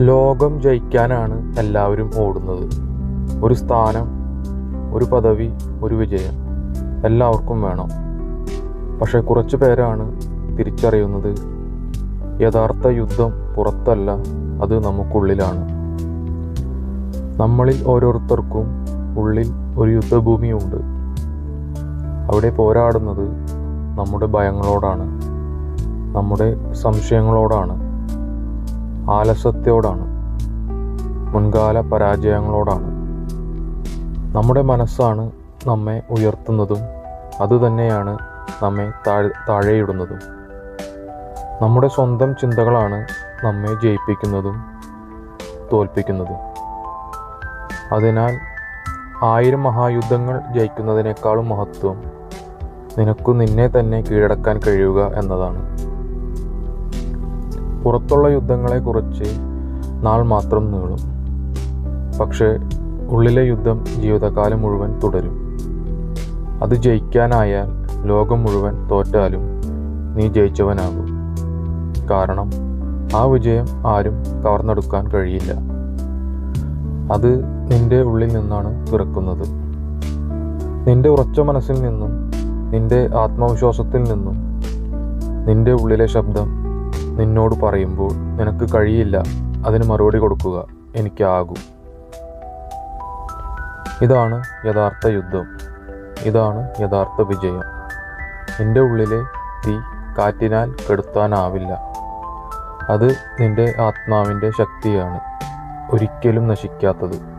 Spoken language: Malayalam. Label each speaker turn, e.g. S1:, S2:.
S1: ലോകം ജയിക്കാനാണ് എല്ലാവരും ഓടുന്നത്. ഒരു സ്ഥാനം ഒരു പദവി ഒരു വിജയം എല്ലാവർക്കും വേണം. പക്ഷെ കുറച്ച് പേരാണ് തിരിച്ചറിയുന്നത്. യഥാർത്ഥ യുദ്ധം പുറത്തല്ല അത് നമുക്കുള്ളിലാണ്. നമ്മളിൽ ഓരോരുത്തർക്കും ഉള്ളിൽ ഒരു യുദ്ധഭൂമിയുണ്ട്. അവിടെ പോരാടുന്നത് നമ്മുടെ ഭയങ്ങളോടാണ് നമ്മുടെ സംശയങ്ങളോടാണ്. ആലസ്യത്തോടാണ്. മുൻകാല പരാജയങ്ങളോടാണ്. നമ്മുടെ മനസ്സാണ് നമ്മെ ഉയർത്തുന്നതും അതുതന്നെയാണ് നമ്മെ താഴെ താഴെയിടുന്നതും. നമ്മുടെ സ്വന്തം ചിന്തകളാണ് നമ്മെ ജയിപ്പിക്കുന്നതും തോൽപ്പിക്കുന്നതും. അതിനാൽ ആയിരം മഹായുദ്ധങ്ങൾ ജയിക്കുന്നതിനേക്കാളും മഹത്വം നിനക്കു നിന്നെ തന്നെ കീഴടക്കാൻ കഴിയുക എന്നതാണ്. പുറത്തുള്ള യുദ്ധങ്ങളെക്കുറിച്ച് നാൾ മാത്രം നീളും. പക്ഷേ ഉള്ളിലെ യുദ്ധം ജീവിതകാലം മുഴുവൻ തുടരും. അത് ജയിക്കാനായാൽ ലോകം മുഴുവൻ തോറ്റാലും നീ ജയിച്ചവനാകും. കാരണം ആ വിജയം ആരും കവർന്നെടുക്കാൻ കഴിയില്ല. അത് നിന്റെ ഉള്ളിൽ നിന്നാണ് പിറക്കുന്നത്. നിന്റെ ഉറച്ച മനസ്സിൽ നിന്നും നിന്റെ ആത്മവിശ്വാസത്തിൽ നിന്നും നിന്റെ ഉള്ളിലെ ശബ്ദം നിന്നോട് പറയുമ്പോൾ നിനക്ക് കഴിയില്ല. അതിന് മറുപടി കൊടുക്കുക. എനിക്കാകും ഇതാണ് യഥാർത്ഥ യുദ്ധം. ഇതാണ് യഥാർത്ഥ വിജയം. നിന്റെ ഉള്ളിലെ തീ കാറ്റിനാൽ കെടുത്താനാവില്ല. അത് നിന്റെ ആത്മാവിന്റെ ശക്തിയാണ്. ഒരിക്കലും നശിക്കാത്തത്.